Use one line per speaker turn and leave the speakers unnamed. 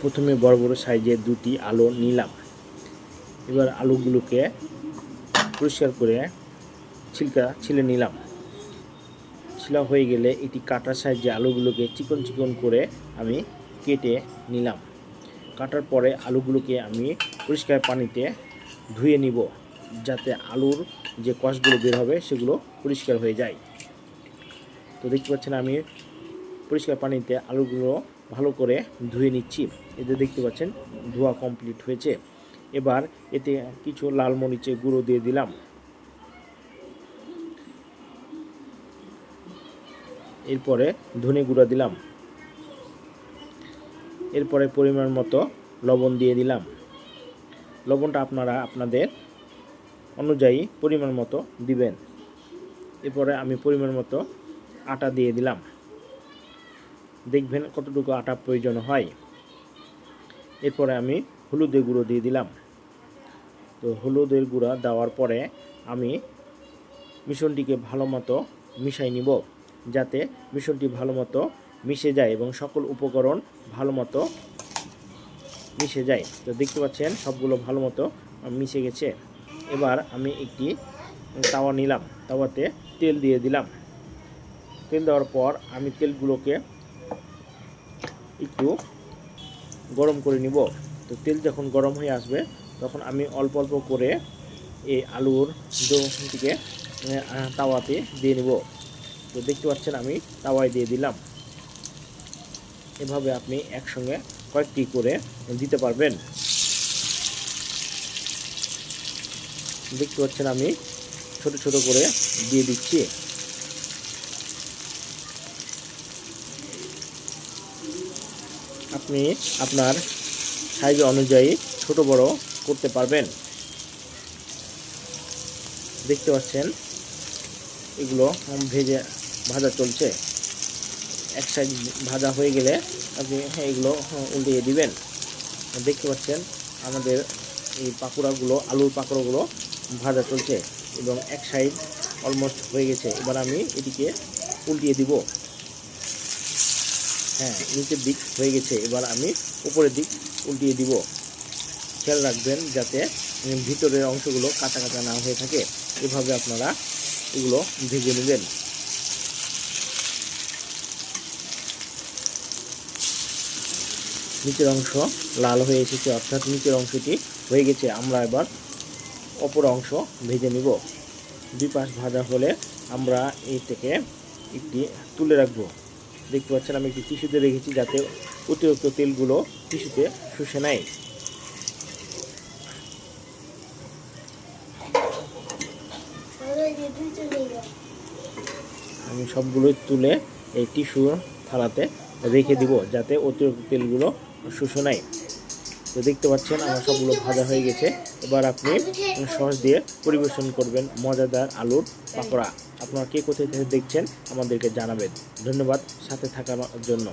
প্রথমে বড় বড় সাইজের দুটি আলু নিলাম। এবার আলুগুলোকে পরিষ্কার করে ছিলকা, ছিলে নিলাম। ছিলা হয়ে গেলে এটি কাটার সাহায্যে আলুগুলোকে চিকন চিকন করে আমি কেটে নিলাম। কাটার পরে আলুগুলোকে আমি পরিষ্কার পানিতে ধুয়ে নিব, যাতে আলুর যে কষগুলো বের হবে সেগুলো পরিষ্কার হয়ে যায়। তো দেখতে পাচ্ছেন আমি পরিষ্কার পানিতে আলুগুলো ভালো করে ধুয়ে নিচ্ছি। এতে দেখতে পাচ্ছেন, ধোয়া কমপ্লিট হয়েছে। এবার এতে কিছু লাল মরিচের গুঁড়ো দিয়ে দিলাম। এরপরে ধনে গুঁড়া দিলাম। এরপরে পরিমাণ মতো লবণ দিয়ে দিলাম। লবণটা আপনারা আপনাদের অনুযায়ী পরিমাণ মতো দিবেন। এরপরে আমি পরিমাণ মতো আটা দিয়ে দিলাম। দেখবেন কতটুকু আটা প্রয়োজন হয়। এরপরে আমি হলুদের গুঁড়ো দিয়ে দিলাম। তো হলুদের গুঁড়া দেওয়ার পরে আমি মিশ্রণটিকে ভালো মতো মিশাই নিব, যাতে মিশ্রণটি ভালো মতো মিশে যায় এবং সকল উপকরণ ভালো মতো মিশে যায়। তো দেখতে পাচ্ছেন সবগুলো ভালো মতো মিশে গেছে। এবার আমি একটি তাওয়া নিলাম, তাওয়াতে তেল দিয়ে দিলাম। তেল দেওয়ার পর আমি তেলগুলোকে একটু গরম করে নিব। তো তেল যখন গরম হয়ে আসবে, তখন আমি অল্প অল্প করে এই আলুর ডোটিকে তাওয়াতে দিয়ে নিব। তো দেখতে পাচ্ছেন আমি তাওয়ায় দিয়ে দিলাম। এভাবে আপনি একসঙ্গে কয়েকটি করে দিতে পারবেন। দেখতে পাচ্ছেন আমি ছোট ছোট করে দিয়ে দিচ্ছি। আপনি আপনার সাইজ অনুযায়ী ছোট বড় করতে পারবেন। দেখতে পাচ্ছেন এগুলো ভেজে ভাজা চলছে। এক সাইড ভাজা হয়ে গেলে আপনি হ্যাঁ, এগুলো উল্টিয়ে দিবেন। দেখতে পাচ্ছেন আমাদের এই পাকোড়াগুলো আলুর পাকোড়াগুলো ভাজা চলছে এবং এক সাইড অলমোস্ট হয়ে গেছে। এবার আমি এটিকে উল্টিয়ে দিব। হ্যাঁ নিচের দিক হয়ে গেছে। এবার আমি উপরের দিক উল্টিয়ে দিব। খেয়াল রাখবেন যাতে ভিতরের অংশগুলো কাঁচা কাঁচা না হয়ে থাকে। এভাবে আপনারা এগুলো ভেজে নেবেন। নিচের অংশ লাল হয়ে এসেছে, অর্থাৎ নিচের অংশটি হয়ে গেছে। আমরা এবার অপর অংশ ভেজে নিব। দুই পাশ ভাজা হলে আমরা এই থেকে একটি তুলে রাখব। দেখতে পাচ্ছেন, আমি একটি টিস্যুতে রেখেছি যাতে অতিরিক্ত তেলগুলো টিস্যুতে শুষে নেয়। আমি সবগুলোই তুলে এই টিস্যু থালাতে রেখে দিব, যাতে অতিরিক্ত তেলগুলো শুষে নেয়। তো দেখতে পাচ্ছেন, আমার সবগুলো ভাজা হয়ে গেছে। এবার আপনি সস দিয়ে পরিবেশন করবেন মজাদার আলুর পাকোড়া। আপনারা কে কোথায় থেকে দেখছেন, আমাদেরকে জানাবেন। ধন্যবাদ, সাথে থাকার জন্য।